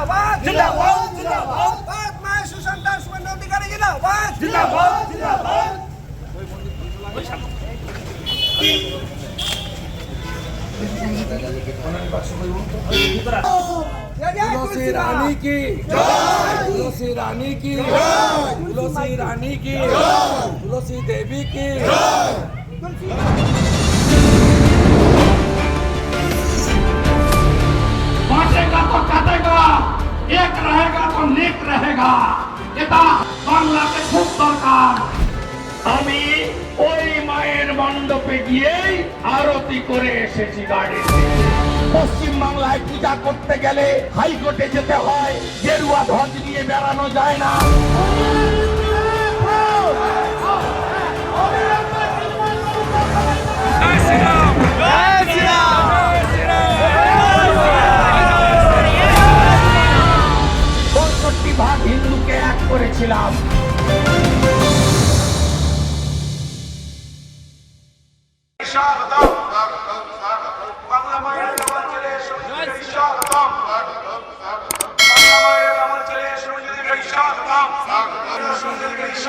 जिंदाबाद जिंदाबाद जिंदाबाद। भारत माय सुशांत सुमन अधिकारी जिंदाबाद। जिंदाबाद जिंदाबाद। तुलसी रानी की तुलसी रानी की तुलसी रानी की तुलसी देवी की बांटेगा तो काटेगा করে এসেছি গাড়িতে পশ্চিম বাংলায় পূজা করতে গেলে হাইকোর্টে যেতে হয়। গেরুয়া ধ্বজ নিয়ে বেড়ানো যায় না। ভাগ হিন্দুকে এক করেছিলাম।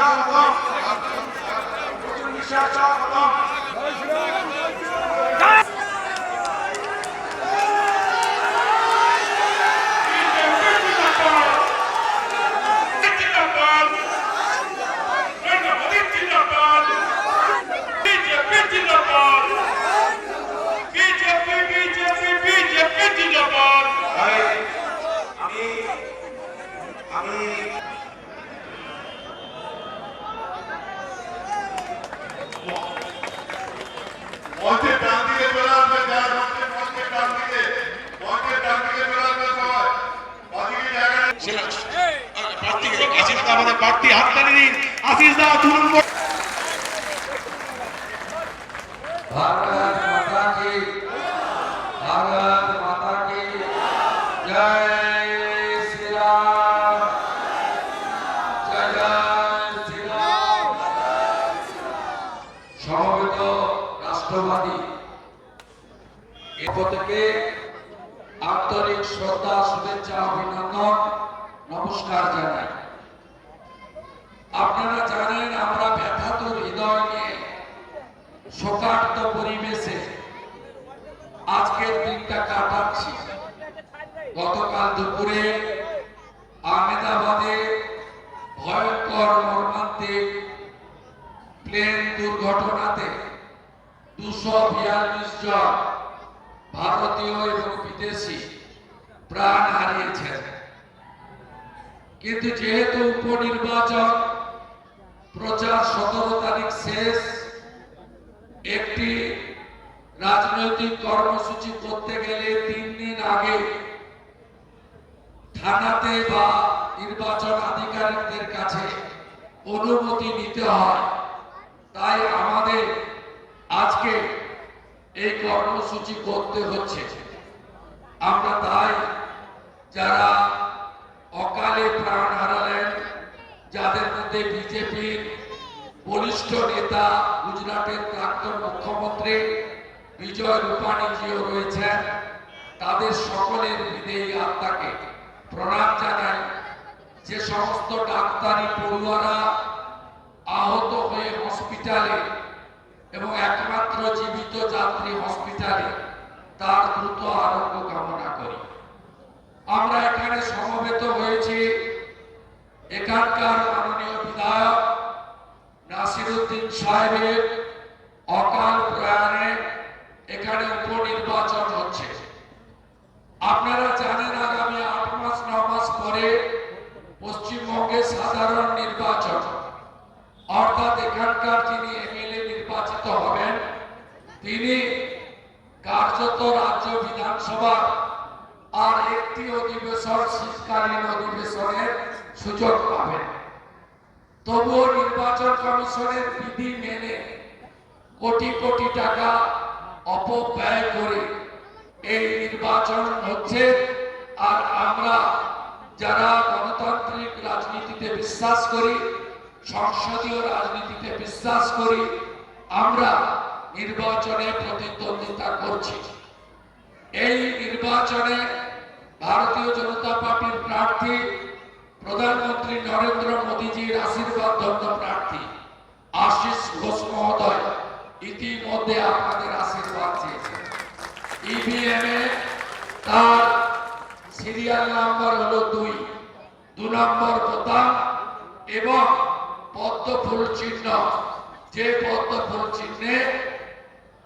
সঞ্জিত স্বাগতম স্বাগতম আমি আমি মঞ্চে ডান দিকে চলে আসবে যারা মঞ্চে মঞ্চে ডান দিকে মঞ্চে ডান দিকে চলে আসবে সবাই বাকি জায়গায় আমাদের প্রার্থী হাততালি দা দু নম্বর গতকাল দুপুরে আহমেদাবাদে ভয়ঙ্কর মর্মান্তিক প্লেন দুর্ঘটনাতে দুশো বিয়াল্লিশ জন ভারতীয় এবং বিদেশি প্রাণ হারিয়েছেন। কিন্তু যেহেতু উপনির্বাচন প্রচার সতেরো তারিখ শেষ, একটি রাজনৈতিক কর্মসূচি করতে গেলে তিন দিন আগে থানাতে বা নির্বাচন আধিকারিকদের কাছে অনুমতি নিতে হয়। তাই আমাদের আজকে এই কর্মসূচি করতে হচ্ছে। আমরা তাই যারা অকালে প্রাণ হারালেন, যাদের মধ্যে বিজেপির বলিষ্ঠ নেতা, গুজরাটের প্রাক্তন মুখ্যমন্ত্রী বিজয় রূপানীজিও রয়েছেন, তাদের সকলের বিদেয়ী আত্মাকে প্রণাম জানাই। যে সমস্ত ডাক্তারি পড়ুয়ারা আহত হয়ে হসপিটালে এবং একমাত্র জীবিত যাত্রী হসপিটালে, তার দ্রুত আরোগ্য কামনা করি। আমরা এখানে সমবেত হয়েছি। এখানকার মাননীয় বিধায়ক নাসিরুদ্দিন সাহেবের অকাল প্রয়াণে এখানে উপনির্বাচন হচ্ছে। আপনারা জানেন পরে পশ্চিমবঙ্গে সাধারণ নির্বাচন। অর্থাৎ এখানকার যিনি এমএলএ নির্বাচিত হবেন, তিনি কার্যত রাজ্য বিধানসভা আর একটি অধিবেশন শীতকালীন অধিবেশনের সুযোগ পাবেন। তবুও নির্বাচন কমিশনের বিধি মেনে কোটি কোটি টাকা অপব্যয় করে এই নির্বাচন হচ্ছে, আর আমরা যারা গণতান্ত্রিক রাজনীতিতে বিশ্বাস করি, সংসদীয় রাজনীতিতে বিশ্বাস করি, আমরা নির্বাচনে প্রতিদ্বন্দ্বিতা করছি। এই নির্বাচনে ভারতীয় জনতা পার্টির প্রার্থী, প্রধানমন্ত্রী নরেন্দ্র মোদীজির আশীর্বাদ ধন্য প্রার্থী, আশিস ঘোষ মহোদয় ইতিমধ্যে আপনাদের আশীর্বাদ চেয়েছেন। ইভিএম এ তার সিরিয়াল নাম্বার হলো দুই। দু নম্বর বোতাম এবং পদ্ম ফুল চিহ্ন। যে পদ্ম ফুল চিহ্নে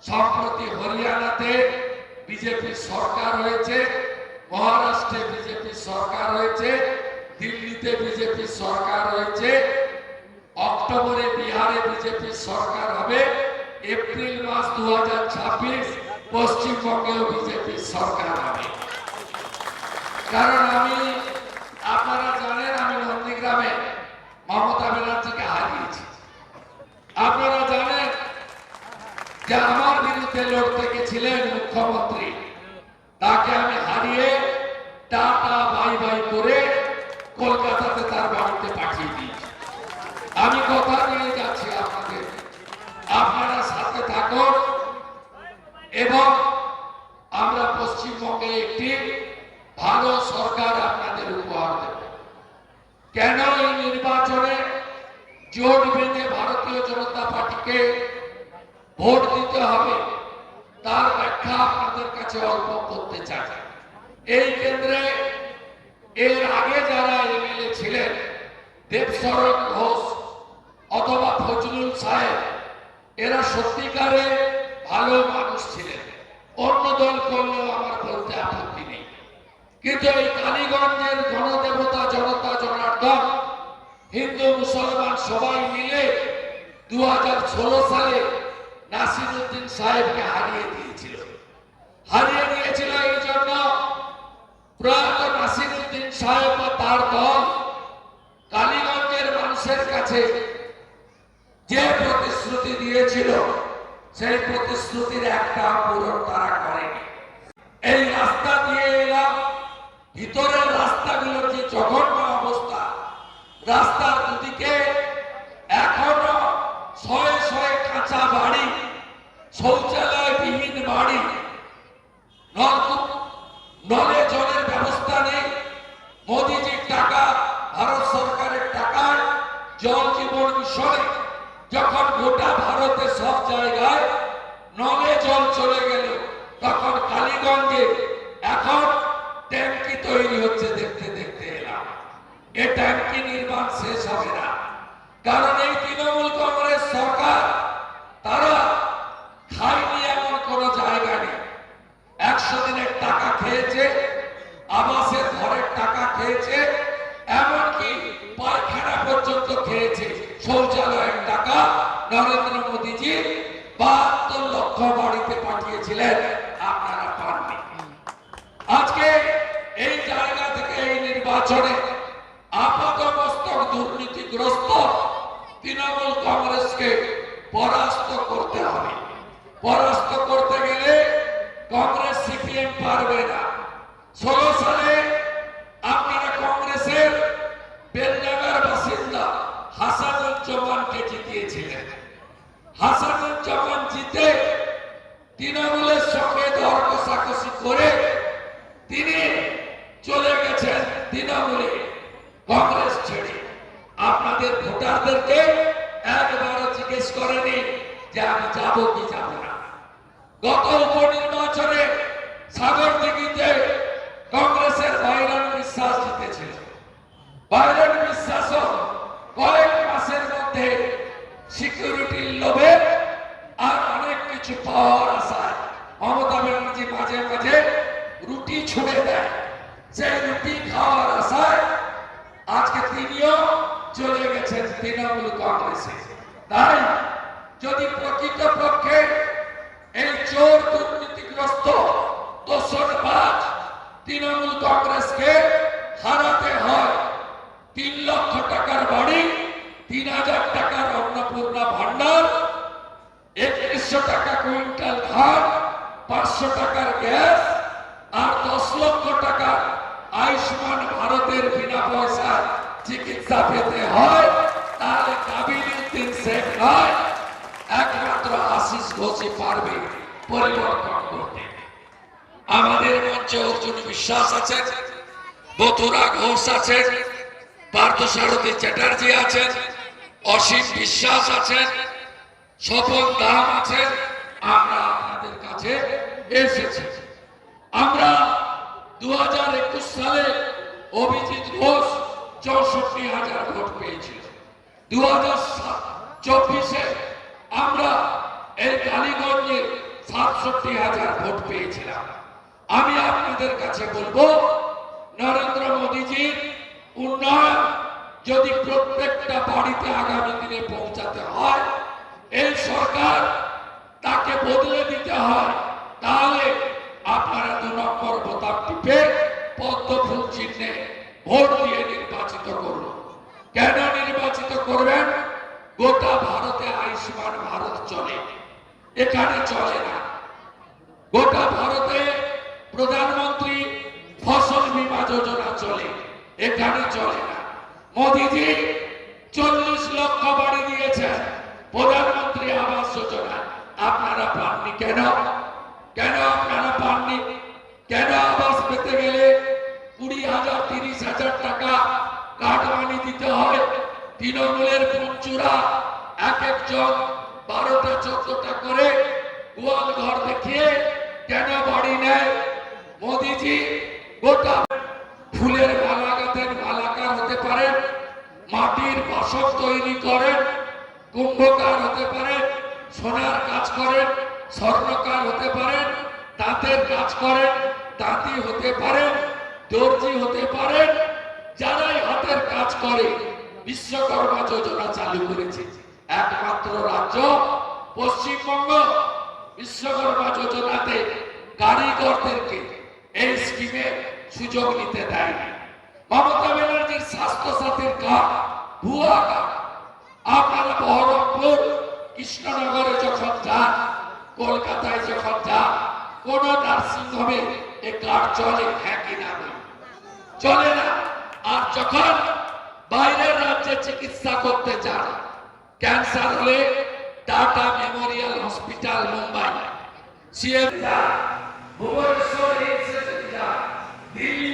সম্প্রতি হরিয়ানাতে বিজেপি সরকার হয়েছে, মহারাষ্ট্রে বিজেপি সরকার হয়েছে, দিল্লিতে বিজেপি সরকার হয়েছে, অক্টোবরে বিহারে বিজেপি সরকার হবে, এপ্রিল মাস দু হাজার ছাব্বিশ পশ্চিমবঙ্গেও বিজেপি সরকার হবে। কারণ আমি, আপনারা জানেন আমি নন্দীগ্রামে মমতা ব্যানার্জিকে হারিয়েছি আপনারা জানেন যে আমার বিরুদ্ধে লড়তে গেছিলেন মুখ্যমন্ত্রী, তাকে আমি হারিয়ে টাটা বাই বাই করে কলকাতাতে তার বাড়িতে পাঠিয়ে দিয়েছি আমি কথা দিয়ে যাচ্ছি আপনাদের আপনারা সাথে থাকুন এবং আমরা পশ্চিমবঙ্গে একটি ভালো সরকার আপনাদের উপহার দেব কেন এই নির্বাচনে জোট বেঁধে ভারতীয় জনতা পার্টিকে ভোট দিতে হবে? তার ব্যাখ্যা আপনাদের কাছে অল্প করতে চাই। এই কেন্দ্রে এর আগে যারা এমএলএ ছিলেন, দেবশরণ ঘোষ অথবা ফজলুল সাহেব, এরা সত্যিকারে ভালো মানুষ ছিলেন। অন্য দল করলেও আমার বলতে আপত্তি নেই। কিন্তু এই কালীগঞ্জের গণদেবতা, জনতা, জনার্দন, হিন্দু, মুসলমান সবাই মিলে দু হাজার ষোলো সালে নাসিরুদ্দিন সাহেবকে হারিয়ে দিয়েছিল। হারিয়ে দিয়েছিল এই জন্য প্রয়াত নাসিরুদ্দিন সাহেব বা তার দল কালীগঞ্জের মানুষের কাছে যে প্রতিশ্রুতি দিয়েছিল, সেই প্রতিশ্রুতির একটা পূরণ তারা করেনি। এই রাস্তা দিয়ে এলাম। ভিতরের রাস্তাগুলোর যে জঘন্য অবস্থা, রাস্তার দুদিকে এখনও শয়ে শয়ে কাঁচা বাড়ি শৌচালয় বিহীন বাড়ি নলকূপ নলে জলের ব্যবস্থা নেই। মোদিজির টাকা, ভারত সরকারের টাকায় জল জীবন মিশনে। যখন গোটা ভারতে সব জায়গায় নলে জল চলে গেল, তখন কালীগঞ্জে এখন ট্যাঙ্কি তৈরি হচ্ছে দেখতে দেখতে এলাম এ ট্যাঙ্কি নির্মাণ শেষ হবে না কারণ এই তৃণমূল কংগ্রেস সরকার তারা খায়নি এমন কোনো জায়গা নেই একশো দিনের টাকা খেয়েছে আবাসের ঘরের টাকা খেয়েছে এমনকি পায়খানা পর্যন্ত খেয়েছে শৌচালয়ের টাকা নরেন্দ্র মোদীজি বাহাত্তর লক্ষ বাড়িতে পাঠিয়েছিলেন আপনারা পাননি আজকে এই জায়গা থেকে এই নির্বাচনে আপাত মস্তক দুর্নীতিগ্রস্ত তৃণমূল কংগ্রেসকে পরাস্ত করতে হবে পরাস্ত করতে গেলে কংগ্রেস সিপিএম পারবে না ষোলো সালে আপনারা কংগ্রেসের বেলডাঙ্গার বাসিন্দা হাসানুজ্জামানকে জিতিয়েছিলেন হাসানুজ্জামান জিতে তৃণমূলের সঙ্গে দর কষাকষি করে তিনি চলে গেছেন তৃণমূলে কংগ্রেস ছেড়ে আপনাদের ভোটারদেরকে একবারও জিজ্ঞেস করেনি যে আমি যাব কি যাব না গত উপনির্বাচনে সাগর দিঘিতে কংগ্রেসের বাইরন বিশ্বাস জিতেছিল বাইরন বিশ্বাসও কয়েক মাসের মধ্যে সিকিউরিটির লোভে আর অনেক কিছু পাওয়ার আশায় মমতা ব্যানার্জি মাঝে মাঝে রুটি ছুড়ে দেয়। সেই রুটি খাওয়ার আশায় আজকে তিনিও চলে গেছেন তৃণমূল কংগ্রেসে। তাই যদি প্রকৃত পক্ষে এই চোর দুর্নীতিগ্রস্ত দোষরবাজ তৃণমূল কংগ্রেসকে হারাতে হয়, তিন লক্ষ টাকার বাড়ি, তিন হাজার টাকার অন্নপূর্ণা ভান্ডার একত্রিশশো টাকা কুইন্টাল ধান পাঁচশো টাকার গ্যাস আর দশ লক্ষ টাকা আয়ুষ্মান ভারতের বিনা পয়সায় চিকিৎসা পেতে হয়, তাহলে কাবিলুদ্দিন শেখ নয় একমাত্র আশিস ঘোষই পারবে পরিবর্তন করতে। আমাদের মঞ্চে অর্জুন বিশ্বাস আছেন বথুরা ঘোষ আছেন, পার্থসারথী চ্যাটার্জি আছেন, অসীম বিশ্বাস আছেন, স্বপন দাম আছেন, আমরা কাছে এসেছি। আমরা দু হাজার একুশ সালে অভিজিৎ ঘোষ চৌষট্টি হাজার ভোট পেয়েছিল। দু হাজার চব্বিশে আমরা এই কালীগঞ্জে সাতষট্টি হাজার ভোট পেয়েছিলাম। আমি আপনাদের কাছে বলব, নরেন্দ্র মোদীজির উন্নয়ন যদি প্রত্যেকটা বাড়িতে আগামী দিনে পৌঁছাতে হয়, এই সরকার তাকে বদলে দিতে হয়, তাহলে আপনারা দু নম্বর বোতাম টিপে পদ্ম চিহ্নে ভোট দিয়ে নির্বাচিত করুন। কেন নির্বাচিত করবেন? গোটা ভারতে আয়ুষ্মান ভারত চলে। এখানে চলে না। গোটা ভারতে প্রধানমন্ত্রী ফসল বীমা যোজনা চলে। এখানে চলে না। মোদিজি চল্লিশ লক্ষ বাড়ি দিয়েছেন। প্রধানমন্ত্রী আবাস যোজনা আপনারা পাননি কেন? কেন আপনারা পাননি? কেন আবাস পেতে গেলে কুড়ি হাজার, তিরিশ হাজার টাকা কাটমানি দিতে হয়? তৃণমূলের পঞ্চুরা এক একজন বারোটা, চোদ্দটা করে গোয়াল ঘর দেখিয়ে কেন বাড়ি নেয়? মোদিজি, গোটা ফুলের মালা গাঁথেন, মালাকার হতে পারেন, মাটির বাসক তৈরি করেন, কুম্ভকার হতে পারেন, সোনার কাজ করেন স্বর্ণকার হতে পারেন তাঁতের কাজ করেন তাঁতি হতে পারেন দর্জি হতে পারেন যারাই হাতের কাজ করে, বিশ্বকর্মা যোজনা চালু করেছে। একমাত্র রাজ্য পশ্চিমবঙ্গ বিশ্বকর্মা যোজনাতে কারিগরদেরকে এই স্কিমে সুযোগ নিতে দেয়নি মমতা ব্যানার্জির স্বাস্থ্য সাথীর কার্ড, ভুয়া কার্ড। আপনারা বহরমপুর, কৃষ্ণনগরে যখন যান কলকাতায় যখন যান কোন নার্সিং হোমে এ কার্ড চলে হ্যাঁ কি না? চলে না আর যখন বাইরের রাজ্যে চিকিৎসা করতে যান ক্যান্সার হলে Tata Memorial Hospital Mumbai CM Bhubaneswar Delhi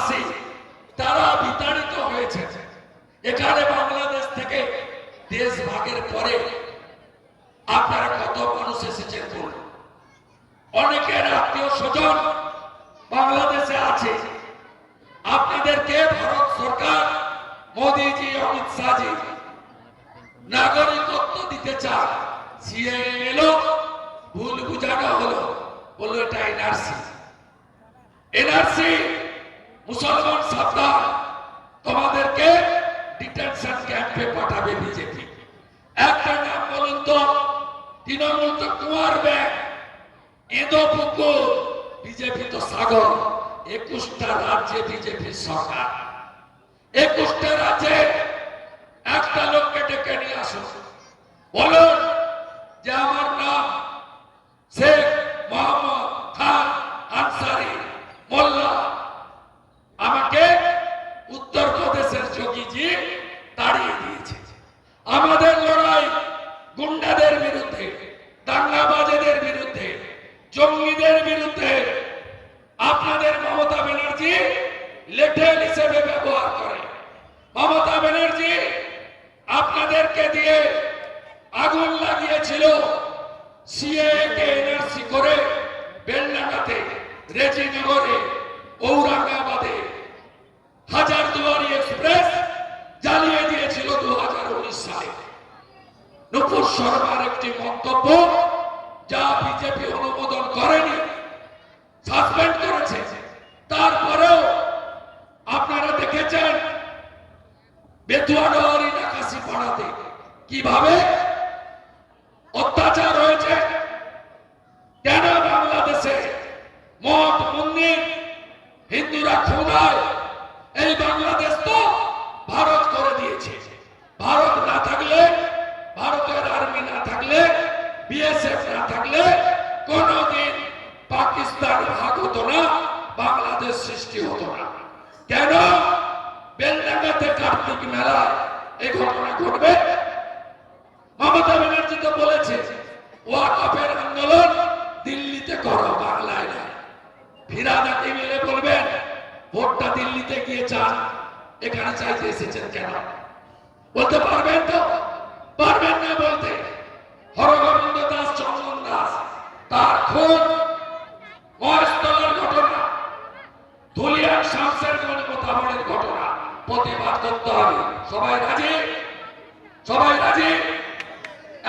Parsi তারা বিতাড়িত হয়েছে। এখানে বাংলাদেশ থেকে দেশ ভাগের পরে আপনারা কত মানুষ এসেছেন বলুন। অনেকের আত্মীয় স্বজন বাংলাদেশে আছে। আপনাদেরকে ভারত সরকার? মোদীজি, অমিত শাহজি, নাগরিকত্ব দিতে চান। সিএ এলো, ভুল বুঝানো হলো। বলল এটা এনআরসি। এনআরসি মুসলমান সাবধান তোমাদেরকে ডিটেনশন ক্যাম্পে পাঠাবে বিজেপি একটা নাম বলুন তো, তৃণমূল তো কুমার ব্যাগ। এঁদো পুকুর বিজেপি তো সাগর। একুশটা রাজ্যে বিজেপির সরকার। একুশটা রাজ্যে একটা লোককে ডেকে নিয়ে আসুন। বলুন যে আমার নাম শেখ মোহাম্মদ খান আনসারি মোল্লা আমাকে উত্তরপ্রদেশের যোগীজি তাড়িয়ে দিয়েছে আমাদের লড়াই গুন্ডাদের বিরুদ্ধে দাঙ্গাবাজেদের বিরুদ্ধে জঙ্গিদের বিরুদ্ধে আপনাদের মমতা ব্যানার্জি লেটেল হিসেবে ব্যবহার করে মমতা ব্যানার্জি আপনাদেরকে দিয়ে আগুন লাগিয়েছিল সিএ কে এনআরসি করে বেলডাঙ্গাতে রেজিনগরে ঔরঙ্গাবাদে হাজারদুয়ারি এক্সপ্রেস জ্বালিয়ে দিয়েছিল দু হাজার উনিশ সালে। নুপুর শর্মার একটি মন্তব্য যা বিজেপি অনুমোদন করেনি, সাসপেন্ড করেছে। তারপরেও আপনারা দেখেছেন বেতুয়াডারি নাকাশি পাড়াতে কীভাবে অত্যাচার হয়েছে কেন বাংলাদেশে মঠ মন্দির হিন্দুরা ক্ষুধায় এই বাংলাদেশ তো ভারত করে দিয়েছে ভারত না থাকলে ভারতের আর্মি না থাকলে বিএসএফ না থাকলে কোনদিন পাকিস্তান ভাগ হতো না বাংলাদেশ সৃষ্টি হতো না। কেন? বেলডাঙ্গাতে কার্তিক মেলায় এই ঘটনা ঘটবে। মমতা ব্যানার্জি তো বলেছে ওয়াকফের আন্দোলন দিল্লিতে করো, বাংলায় নয়। ফিরাদাকে মিলে বলবেন, ভোটটা দিল্লিতে গিয়ে চান, এখানে চাইতে এসেছেন কেন? বলতে পারবেন তো পারবেন না বলতে হরগোবিন্দ দাস চন্দন দাস তার খুন মহেশতলার ঘটনা ধুলিয়ান শামসের মোতাবনের ঘটনা প্রতিবাদ করতে হবে সবাই রাজি সবাই রাজি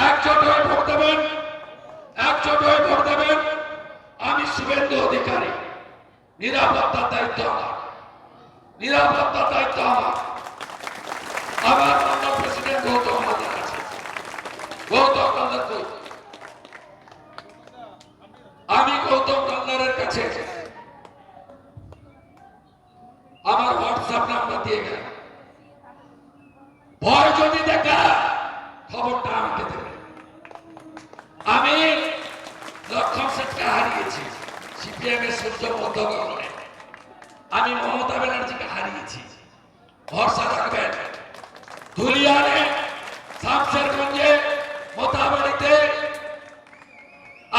একজোট হয়ে ভোট দেবেন একজোট হয়ে ভোট দেবেন। আমি শুভেন্দু অধিকারী। নিরাপত্তার দায়িত্ব আমার। নিরাপত্তার দায়িত্ব আমার। আমার প্রেসিডেন্ট গৌতম হাজার আছে গৌতম কই? আমি গৌতম কাছে। আমার হোয়াটসঅ্যাপ নাম্বার দিয়ে গেল ভয় যদি দেখা খবরটা আমাকে দেবে আমি লক্ষণ সেটকে হারিয়েছি সিপিএম সহ্য সূর্য মধ্যগগনে আমি মমতা ব্যানার্জিকে হারিয়েছি। ভরসা রাখবেন। ধুলিয়ানে শামশেরগঞ্জে মোতাবাড়িতে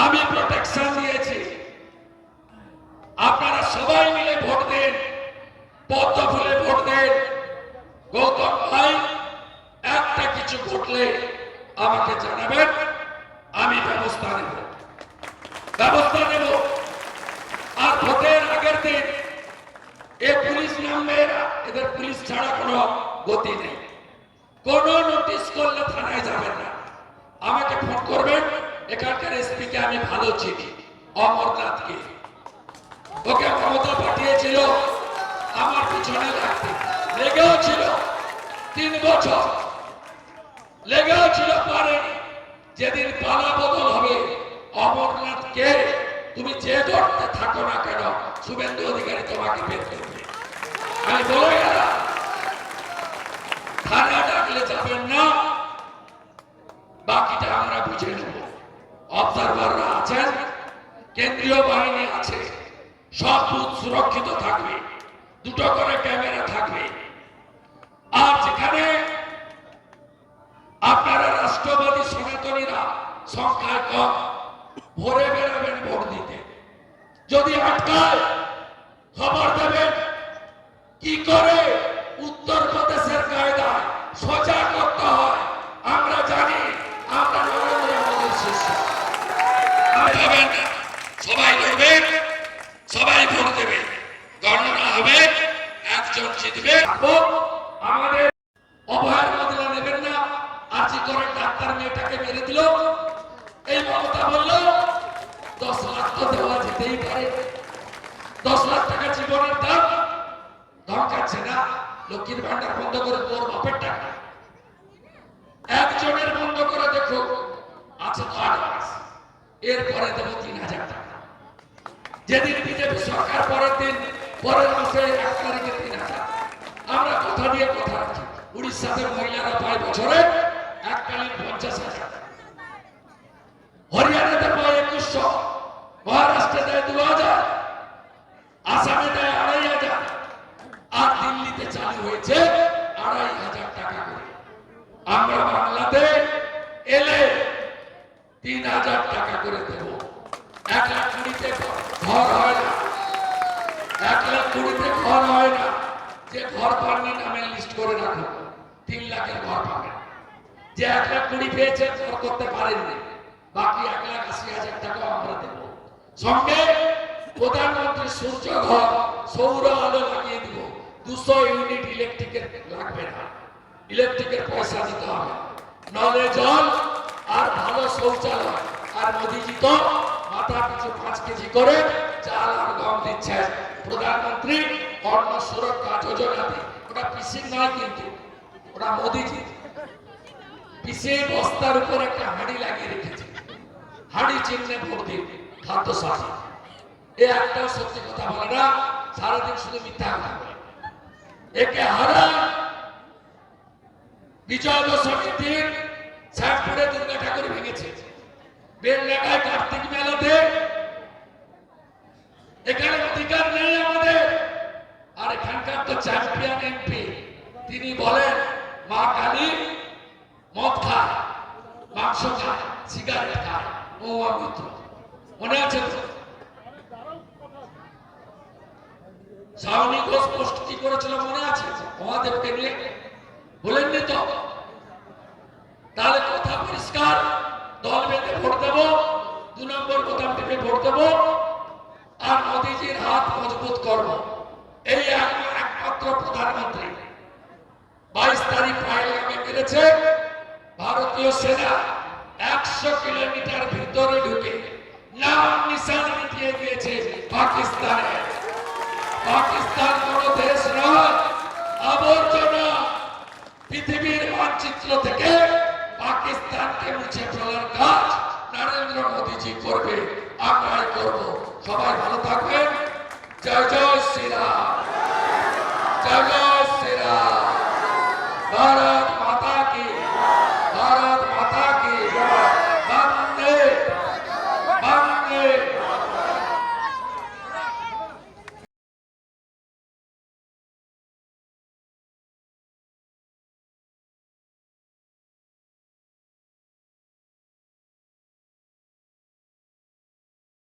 আমি প্রোটেকশন দিয়েছি আপনারা সবাই মিলে ভোট দেন পদ্ম ফুলে ভোট দেন গৌতম ভাই একটা কিছু ঘটলে আমাকে জানাবেন আমি ব্যবস্থা নেব ব্যবস্থা নেব আর ভোটের আগের দিন এ পুলিশ নামবে এরা, এদের পুলিশ ছাড়া কোনো গতি নেই কোন নোটিশ করলে থানায় যাবেন না আমাকে ফোন করবেন এখানকার এসপি কে আমি ভালো চিনি অমরনাথকে ওকে ক্ষমতা পাঠিয়েছিল আমার পিছনে লাগতে লেগেও ছিল তিন বছর লেগেও ছিল পারেনি যেদিন পালা বদল হবে অমরনাথ কে তুমি যে ধরতে থাকো না কেন, শুভেন্দু অধিকারী তোমাকে বের করবে। আমি বলে থানা ডাকলে যাবেন না, বাকিটা আমরা বুঝে নেব। অবজারভাররা আছেন, কেন্দ্রীয় বাহিনী আছে, সব বুথ সুরক্ষিত থাকবে, দুটো করে ক্যামেরা থাকবে। আর যেখানে রাষ্ট্রবাদী সনাতনীরা সংখ্যায় কম, ভরে বেরোবেন ভোট দিতে। যদি আটকায়, খবর দেবেন, কি করে উত্তর প্রদেশের কায়দায়, সোজা করতে হয় আমরা জানি আমরা নরেন্দ্র মোদীর শিষ্য আর যাবেন না। সবাই লড়বেন সবাই ভোট দেবে গণনা হবে একজন জিতবে আমাদের অভয়ের বদলা নেবেন না আজি করে ডাক্তার মেয়েটাকে মেরে দিল এই মমতা বলল দশ লাখ তো দেওয়া যেতেই পারে দশ লাখ টাকা জীবনের দাম ধমকাচ্ছে না লক্ষ্মীর ভান্ডার বন্ধ করে তোর বাপের টাকা একজনের বন্ধ করে দেখো আছে তো আট মাস এরপরে দেবো তিন হাজার টাকা যেদিন বিজেপি সরকার মাসে এক তারিখে তিন হাজার আমরা কথা রাখি উড়িষ্যাতে মহিলারা পায় বছরে? এককালীন পঞ্চাশ হাজার হরিয়ানাতে পায় একুশশো মহারাষ্ট্রে দেয় দু হাজার আসামে দেয় আড়াই হাজার আর দিল্লিতে চালু হয়েছে আড়াই হাজার টাকা করে আমরা বাংলাতে এলে তিন হাজার টাকা করে দেব এক লাখ কুড়িতে ঘর হয় না এক লাখ কুড়িতে ঘর হয় না যে ঘর পাননি নামের লিস্ট করে রাখো তিন লাখের ঘর পাবেন কুড়ি পেয়েছে ঘর করতে পারেননি। বাকি এক লাখ আশি হাজার টাকা আমরা দেব। সঙ্গে প্রধানমন্ত্রী সূর্য ঘর সৌর আলো লাগিয়ে দিব। দুশো ইউনিট ইলেকট্রিকের লাগবে না। ইলেকট্রিকের পয়সা দিতে হবে। নলে জল আর ভালো শৌচালয়। আর মোদিজি তো মাথা পিছু পাঁচ কেজি করে চাল আর গম দিচ্ছে। প্রধানমন্ত্রী অন্ন সুরক্ষা যোজনাতে ওটা পিসির নয় কিন্তু, ওটা মোদিজি পিসে বস্তার উপর একটা হাঁড়ি লাগিয়ে রেখেছে। হাঁড়ি দিন খাদ্য সাথী। এ একটাও সত্যি কথা বলে না, সারাদিন শুধু মিথ্যা কথা বলে। একে হারা বিজয় দশমীর দিন দুর্গা ঠাকুর ভেঙেছে। কার্তিক মেলাতে। এখানে অধিকার নেই আমাদের। আর এখানকার তো চ্যাম্পিয়ন এমপি তিনি বলেন, মা কালী মহুয়া মিত্র। মনে আছে? তো ঘোষ পোস্ট করেছিল মনে আছে? মহাদেবকে নিয়ে? বলেননি তো? তাহলে কথা পরিষ্কার। দল বেঁধে ভোট দেব। দু নম্বর বোতাম টিপে ভোট দেব। আর মোদিজির হাত মজবুত করব। এই একমাত্র প্রধানমন্ত্রী। বাইশ তারিখ পাহেলগামে মেরেছে ভারতীয় সেনা একশো কিলোমিটার ভিতরে ঢুকে নাম নিশান মিটিয়ে দিয়েছে পাকিস্তানে। পাকিস্তান কোন দেশ নয়, আবর্জনা পৃথিবীর মানচিত্র থেকে পাকিস্তানকে মুছে ফেলার কাজ নরেন্দ্র মোদীজি করবে, আমরাই করব। সবাই ভালো থাকবেন। জয় জয় শ্রীরাম। জয় জয় শ্রীরাম।